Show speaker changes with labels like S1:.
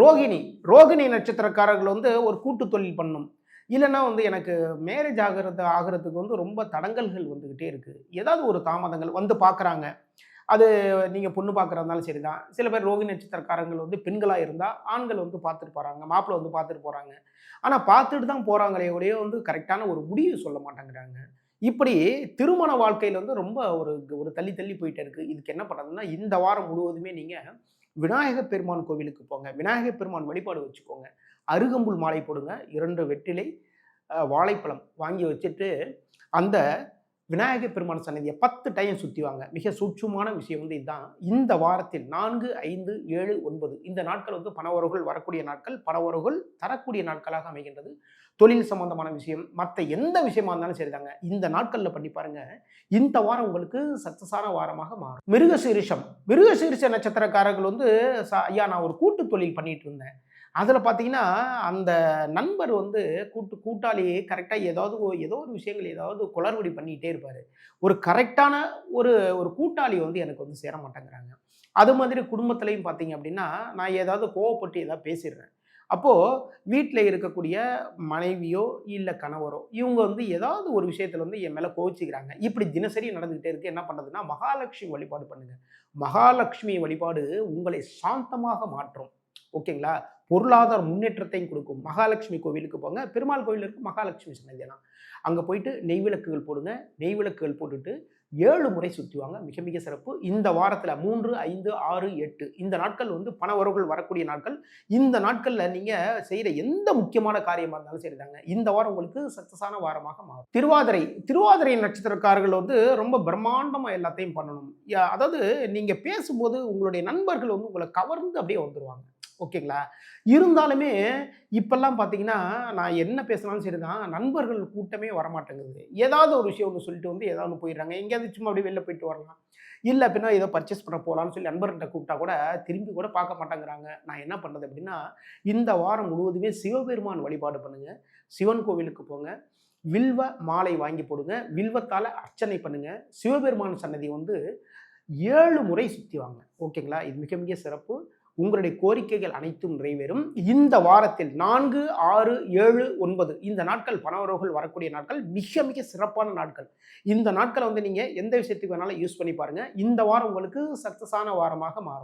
S1: ரோகிணி ரோகிணி நட்சத்திரக்காரர்கள் வந்து ஒரு கூட்டு தொழில் பண்ணும். இல்லைன்னா வந்து எனக்கு மேரேஜ் ஆகிறது ஆகிறதுக்கு வந்து ரொம்ப தடங்கல்கள் வந்துக்கிட்டே இருக்குது ஏதாவது ஒரு தாமதங்கள் வந்து பார்க்குறாங்க. அது நீங்கள் பொண்ணு பார்க்குறதுனாலும் சரி தான் சில பேர் ரோகிணி நட்சத்திரக்காரங்கள் வந்து பெண்களாக இருந்தால் ஆண்கள் வந்து பார்த்துட்டு போகிறாங்க மாப்பிள்ளை வந்து பார்த்துட்டு போகிறாங்க ஆனால் பார்த்துட்டு தான் போகிறாங்களே ஒழிய வந்து கரெக்டான ஒரு முடிவு சொல்ல மாட்டேங்கிறாங்க. இப்படி திருமண வாழ்க்கையில் வந்து ரொம்ப ஒரு ஒரு தள்ளி தள்ளி போயிட்டே இருக்குது இதுக்கு என்ன பண்ணுறதுன்னா இந்த வாரம் முழுவதுமே நீங்கள் விநாயக பெருமான் கோவிலுக்கு போங்க. விநாயக பெருமான் வழிபாடு வச்சுக்கோங்க. அருகம்புல் மாலை போடுங்க. இரண்டு வெற்றிலை வாழைப்பழம் வாங்கி வச்சுட்டு அந்த விநாயகர் பெருமான் சன்னதியை பத்து டைம் சுற்றிவாங்க மிக சூட்சமான விஷயம் வந்து இதுதான் இந்த வாரத்தில் நான்கு ஐந்து ஏழு ஒன்பது. இந்த நாட்கள் வந்து பணவரவுகள் வரக்கூடிய நாட்கள் பணவரவுகள் தரக்கூடிய நாட்களாக அமைகின்றது. தொழில் சம்பந்தமான விஷயம் மற்ற எந்த விஷயமா இருந்தாலும் சரிதாங்க. இந்த நாட்களில் பண்ணி பாருங்க. இந்த வாரம் உங்களுக்கு சக்சஸான வாரமாக மாறும். மிருகசீரிஷம். மிருகசீரிஷ நட்சத்திரக்காரர்கள் வந்து ஐயா நான் ஒரு கூட்டு தொழில் பண்ணிட்டு இருந்தேன். அதில் பார்த்தீங்கன்னா அந்த நண்பர் வந்து கூட்டு கூட்டாளி கரெக்டாக ஏதாவது ஏதோ ஒரு விஷயங்கள் ஏதாவது குளறுபடி பண்ணிகிட்டே இருப்பார். ஒரு கரெக்டான ஒரு ஒரு கூட்டாளி வந்து எனக்கு வந்து சேர மாட்டேங்கிறாங்க. அது மாதிரி குடும்பத்துலையும் பார்த்தீங்க அப்படின்னா நான் ஏதாவது கோவப்பட்டு ஏதாவது பேசிடுறேன். அப்போது வீட்டில் இருக்கக்கூடிய மனைவியோ இல்லை கணவரோ இவங்க வந்து ஏதாவது ஒரு விஷயத்தில் வந்து என் மேலே கோவிச்சிக்கிறாங்க. இப்படி தினசரி நடந்துக்கிட்டே இருக்குது என்ன பண்ணுறதுன்னா மகாலட்சுமி வழிபாடு பண்ணுங்கள் மகாலட்சுமி வழிபாடு உங்களை சாந்தமாக மாற்றும். ஓகேங்களா? பொருளாதார முன்னேற்றத்தையும் கொடுக்கும். மகாலட்சுமி கோவிலுக்கு போங்க. பெருமாள் கோவில் இருக்கு மகாலட்சுமி சன்னதியெல்லாம். அங்கே போயிட்டு நெய் விளக்குகள் போடுங்க. நெய் விளக்குகள் போட்டுட்டு ஏழு முறை சுற்றுவாங்க மிக மிக சிறப்பு. இந்த வாரத்தில் மூன்று ஐந்து ஆறு எட்டு. இந்த நாட்கள் வந்து பண உறவுகள் வரக்கூடிய நாட்கள். இந்த நாட்களில் நீங்கள் செய்கிற எந்த முக்கியமான காரியமாக இருந்தாலும் சரிதாங்க. இந்த வாரம் உங்களுக்கு சக்சஸான வாரமாக மாறும். திருவாதிரை. திருவாதிரை நட்சத்திரக்காரர்கள் வந்து ரொம்ப பிரம்மாண்டமாக எல்லாத்தையும் பண்ணணும். அதாவது நீங்கள் பேசும்போது உங்களுடைய நண்பர்கள் வந்து உங்களை கவர்ந்து அப்படியே வந்துடுவாங்க ஓகேங்களா? இருந்தாலுமே இப்பெல்லாம் பார்த்தீங்கன்னா நான் என்ன பேசினாலும் சரி தான் நண்பர்கள் கூட்டமே வரமாட்டேங்குது. ஏதாவது ஒரு விஷயம் ஒன்று சொல்லிட்டு வந்து ஏதாவது ஒன்று போயிடுறாங்க. எங்கேயாவது சும்மா அப்படியே வெளில போயிட்டு வரலாம். இல்லை அப்படின்னா ஏதோ பர்ச்சேஸ் பண்ண போகலான்னு சொல்லி நண்பர்கிட்ட கூப்பிட்டா கூட திரும்பி கூட பார்க்க மாட்டேங்கிறாங்க. நான் என்ன பண்ணுறது அப்படின்னா இந்த வாரம் முழுவதுமே சிவபெருமான் வழிபாடு பண்ணுங்கள் சிவன் கோவிலுக்கு போங்க. வில்வ மாலை வாங்கி போடுங்க. வில்வத்தால் அர்ச்சனை பண்ணுங்கள் சிவபெருமான் சன்னதி வந்து ஏழு முறை சுற்றி வாங்க. ஓகேங்களா? இது மிக மிக சிறப்பு. உங்களுடைய கோரிக்கைகள் அனைத்தும் நிறைவேறும். இந்த வாரத்தில் நான்கு ஆறு ஏழு ஒன்பது இந்த நாட்கள் பணவரவுகள் வரக்கூடிய நாட்கள் மிக மிக சிறப்பான நாட்கள். இந்த நாட்களை வந்து நீங்கள் எந்த விஷயத்துக்கு வேணாலும் யூஸ் பண்ணி பாருங்கள் இந்த வாரம் உங்களுக்கு சக்ஸஸான வாரமாக மாறும்.